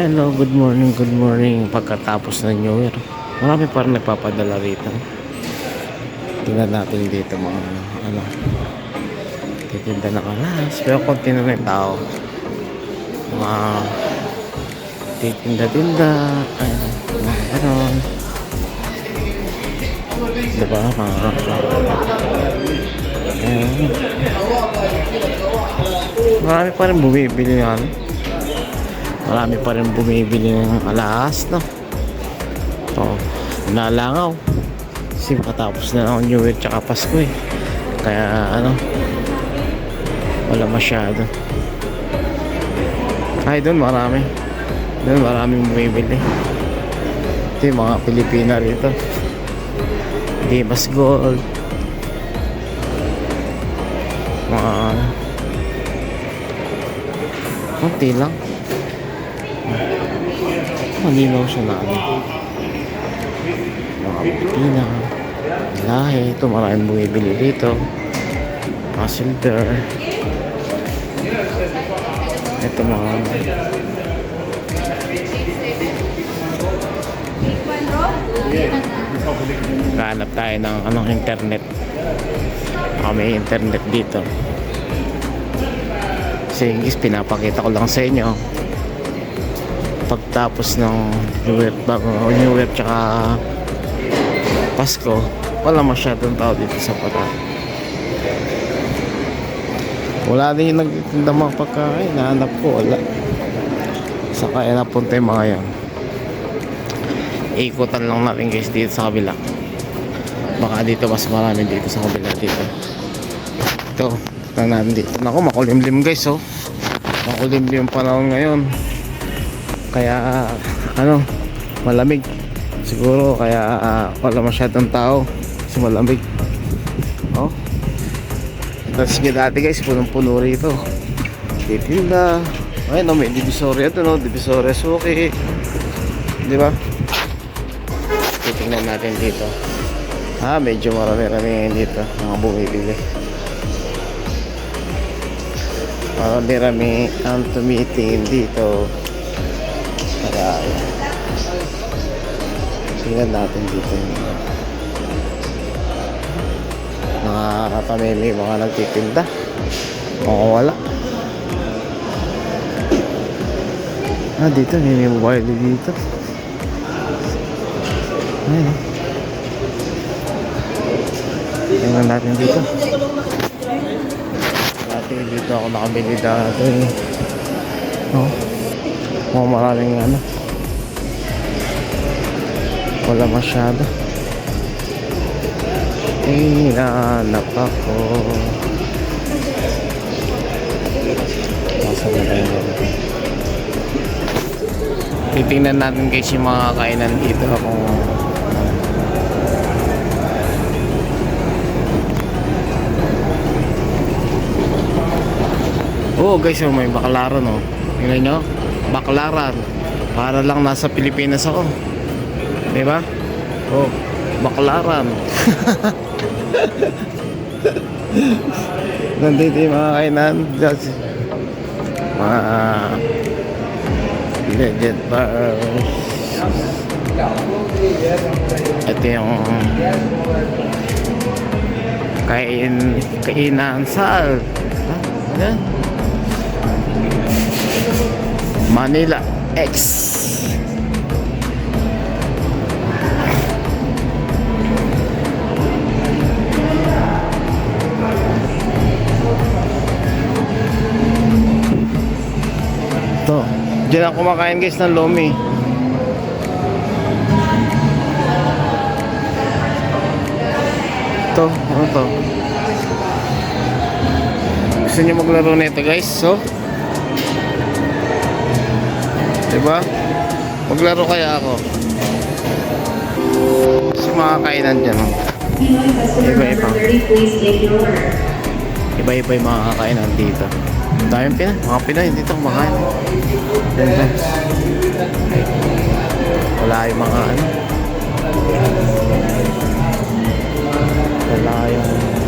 Hello, good morning, good morning. Pagkatapos ng New Year, marami pa rin nagpapadala rito. Tingnan natin dito mga ano. Titinda ng alas. Pero konti na rin tao. Mga titinda-tinda. Ayun, mga ganon. Diba? Mga Ayun. Marami pa rin bumibili ng ano. Marami pa rin bumibili ng alas, no? Oh, nalangaw. Kasi makatapos na lang ang New Year tsaka Pasko eh. Kaya ano, wala masyado. Ay, doon marami. Doon maraming bumibili. Ito yung mga Pilipina rito. Dimas Gold. Mga ano. Kunti lang. Malinaw siya na ano. Mga Pilipina. Lahi. Ito maraming bumibili dito. Mga silver. Ito mga ano. Kahanap tayo ng anong internet. Baka may internet dito. Guys, pinapakita ko lang sa inyo pagtapos ng New Year, bago New Year tsaka Pasko, wala masyadong tao dito sa Pata. Wala din yung nagtitinda mga pagkain, nahanap ko, wala. Saka yan napunta yung mga yan. Ikutan lang natin guys dito sa kabila. Baka dito mas marami dito sa kabila dito. Ito, ito natin dito. Naku, makulimlim guys oh. Makulimlim yung panahon ngayon kaya ano malamig. Siguro kaya ah, wala masyadong tao. Kasi malamig. Oh. Tapos sige dati guys punong puno rito. Titinda. Ayun no, may divisoria ito no? Divisoria suki. Di ba? Titingnan natin dito. Ah medyo marami-rami ngayon dito mga bumibili. Marami-rami ang tumitingin dito kaya ayan. Tingnan natin dito yung mga mga pamili, mga nagtitinda. Mga wala. Ah, dito may mobile dito. Ayan. oh. Tingnan natin dito. Dati dito ako nakabili dati. Oh. Mga maraming ano. Wala masyado. Hinanap ako. Nasa na tayo. Titingnan natin guys yung mga kainan dito kung Oo guys, oh, may baklaran oh. Tingnan nyo, baklaran. Para lang nasa Pilipinas ako. Di ba? Oh, baklaran. Nandito yung mga kainan. Just, mga legend bars. Ito yung kain kainan sal. Ha? Manila X Ito Diyan ako kumakain guys ng lomi Ito, ano to? Gusto niyo maglaro nito guys? So, Diba? Maglaro kaya ako. Sa mga kainan dyan. Iba-iba. Iba-iba yung mga kainan dito. Daming Pinoy. Mga Pinoy dito kumakain. Ganda. Wala yung mga ano. Wala yung